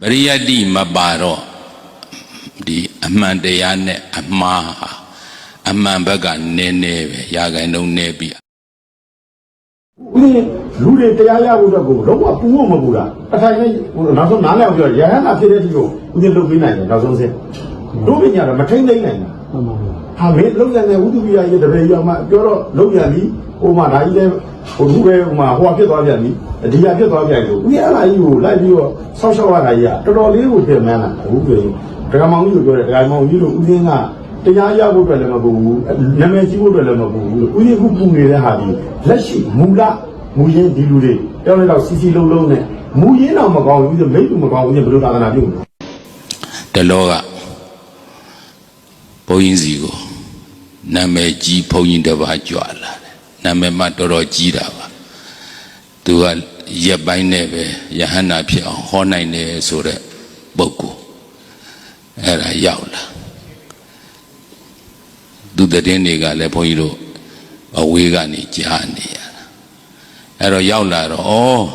ပရိယတ္တိမပါတော့ဒီအမှန်တရားနဲ့အမှားဟာအမှန်ဘက်ကနည်းနည်းပဲရာဂိုင်းလုံးနည်းပြီးဦးဇင်းလူတွေတရားရဖို့အတွက်ကိုလုံးဝပူဖို့မပူတာအထိုင်နဲ့ဟိုနောက်ဆုံးနားလည်အောင်ပြောရဟန္တာဖြစ်တဲ့အထိကိုဦးဇင်းလုပ်ပေးနိုင်တယ်နောက်ဆုံးစစ်တို့ပညာတော့မထိမ့်သိမ့်နိုင်ဘူးမှန်ပါဗျာဟာမင်းလုံးရတဲ့ဝိသုပိယရဲ့တပည့်ရောမှပြောတော့လုံးပြန်ပြီဟိုမှာဒါကြီးလဲ ဟိုလူပဲဟိုမှာဟိုဖြစ်သွားပြန်ပြီဒီဟာဖြစ်သွားပြန်လို့ဦးရလာကြီးကိုလိုက်ပြီးတော့ဆောက်ရှောက်ရတာကြီးကတော်တော်လေးကိုပြင်မှန်းလာအခုဆိုရင်ဒကာမောင်ကြီးကိုပြောတယ်ဒကာမောင်ကြီးတို့ဦးစင်းကတရားရဖို့အတွက်လည်းမပူဘူးနာမည်ကြီးဖို့အတွက်လည်းမပူဘူးဦးရင်ခုပူနေတဲ့ဟာဒီလက်ရှိမူလမူရင်းဒီလူတွေတောင်းလိုက်တော့စီစီလုံးလုံးနဲ့မူရင်းတော့မကောင်းဘူးမိတ်ကူမကောင်းဘူးဘယ်လိုသာသနာပြုလဲတလောကဘုန်းကြီးစီကိုနာမည်ကြီးဘုန်းကြီးတစ်ပါးကြွလာတယ် နာမည်မှတော်တော်ကြီးတာပါသူကရက်ပိုင်းနဲ့ပဲယဟန္တာဖြစ်အောင်ဟောနိုင်တယ်ဆိုတဲ့ပုဂ္ဂိုလ်အဲ့ဒါရောက်လာသူတည်င်းတွေကလည်းဘုန်းကြီးတို့အဝေးကနေကြားနေရတာအဲ့တော့ရောက်လာတော့ဩ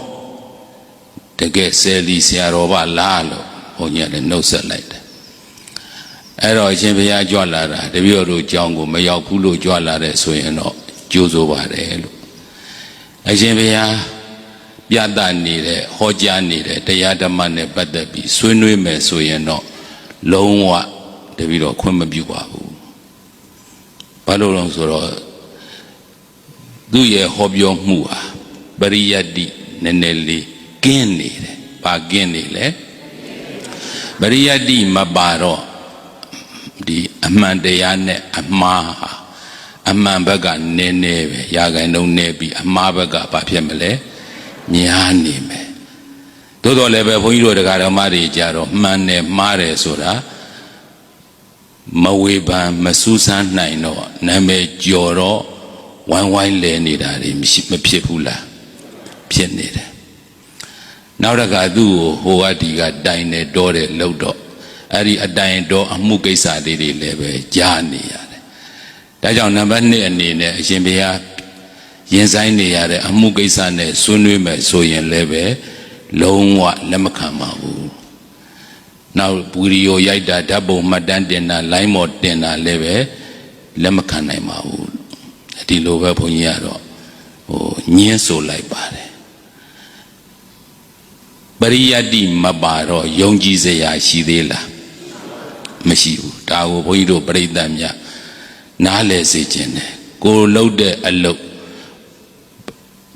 တကယ်ဆယ်လီဆရာတော်ပါလားလို့ဘုန်းကြီးကလည်းနှုတ်ဆက်လိုက်တယ်အဲ့တော့အရှင်ဘုရားကြွလာတာတပည့်တော်တို့ကြောင်းကိုမရောက်ဘူးလို့ကြွလာတဲ့ဆိုရင်တော့ ကြိုးစိုးပါတယ်လို့အရှင်ဘုရားပြသနေတဲ့ဟောကြားနေတဲ့တရားဓမ္မနဲ့ပတ်သက်ပြီးဆွေးနွေးမယ်ဆိုရင်တော့လုံးဝတပည့်တော်ခွင့်မပြုပါဘူးဘာလို့လဲဆိုတော့သူ့ရဲ့ဟောပြောမှုဟာပရိယတ္တိနည်းနည်းလေးကင်းနေတယ်။ဘာကင်းနေလဲ။ပရိယတ္တိမပါတော့ဒီအမှန်တရားနဲ့အမှားဟာ အမှန်ဘက်ကနည်းနည်းပဲရာဂိုင်းလုံးနည်းပြီးအမှားဘက်ကဘာဖြစ်မလဲ။များနေမယ်။သို့တော်လည်းပဲဘုန်းကြီးတို့တရားဓမ္မတွေကြတော့မှန်တယ်မှားတယ်ဆိုတာမဝေဖန်မစူးစမ်းနိုင်တော့နာမည်ကျော်တော့ဝိုင်းဝိုင်းလဲနေတာတွေမရှိမဖြစ်ဘူးလားဖြစ်နေတယ်နောက်တစ်ခါသူ့ကိုဟိုကဒီကတိုင်နေတော့တယ်လှုပ်တော့အဲ့ဒီအတိုင်တော့အမှုကိစ္စလေးတွေလည်းပဲကြားနေရတယ် ဒါကြောင့်နံပါတ်1အနေနဲ့အရှင်ဘုရားရင်ဆိုင်နေရတဲ့အမှုကိစ္စနဲ့ဆွေးနွေးမယ်ဆိုရင်လည်းပဲလုံးဝလက်မခံပါဘူးနောက်ဘူရီယိုရိုက်တာဓာတ်ပုံမှတ်တမ်းတင်တာလိုင်းမော်တင်တာလည်းပဲလက်မခံနိုင်ပါဘူးဒီလိုပဲဘုန်းကြီးကတော့ဟိုညင်းဆိုလိုက်ပါတယ်ပရိယတ္တိမပါတော့ယုံကြည်စရာရှိသေးလားမရှိဘူးဒါကိုဘုန်းကြီးတို့ပြိဿမြတ် နားလည်စေခြင်းတယ်ကိုလှုပ်တဲ့အလုပ်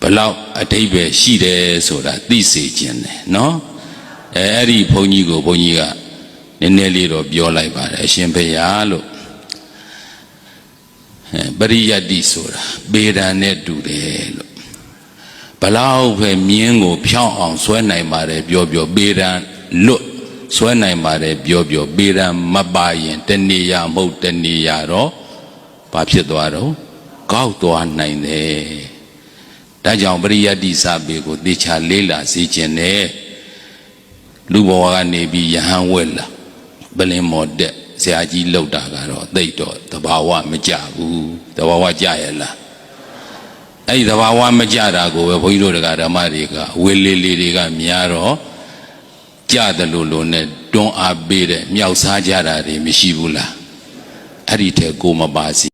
ဘလောက်အတိတ်ပဲရှိတယ်ဆိုတာသိစေခြင်းတယ်နော်အဲအဲ့ဒီဘုန်းကြီးကိုဘုန်းကြီးကနည်းနည်းလေးတော့ပြောလိုက်ပါတယ်အရှင်ဘုရားလို့အဲပရိယတ္တိဆိုတာပေဒံနဲ့တူတယ်လို့ဘလောက်ပဲမြင်းကို ဖြောင်းအောင်ဆွဲနိုင်ပါတယ်ပြောပြောပေဒံလွတ်ဆွဲနိုင်ပါတယ်ပြောပြောပေဒံမပါရင်တဏှာမဟုတ်တဏှာတော့ ဘာဖြစ်သွားတော့ကောက်သွားနိုင်တယ်ဒါကြောင့်ပရိယတ္တိစပေကိုသေချာလေးလာစေခြင်းနဲ့လူဘဝကနေပြီးယဟန်ဝက်လာပလင်မော်တက်ဆရာကြီးလှုပ်တာကတော့သိတော့တဘာဝမကြဘူးတဘာဝကြရဲ့လားအဲ့ဒီတဘာဝမကြတာကိုပဲဘုန်းကြီးတို့တရားဓမ္မတွေကဝေလေးလေးတွေကများတော့ကြတယ်လို့လို့နဲ့တွန်းအားပေးတဲ့မြောက်စားကြတာတွေမရှိဘူးလားအဲ့ဒီထဲကိုမပါစီ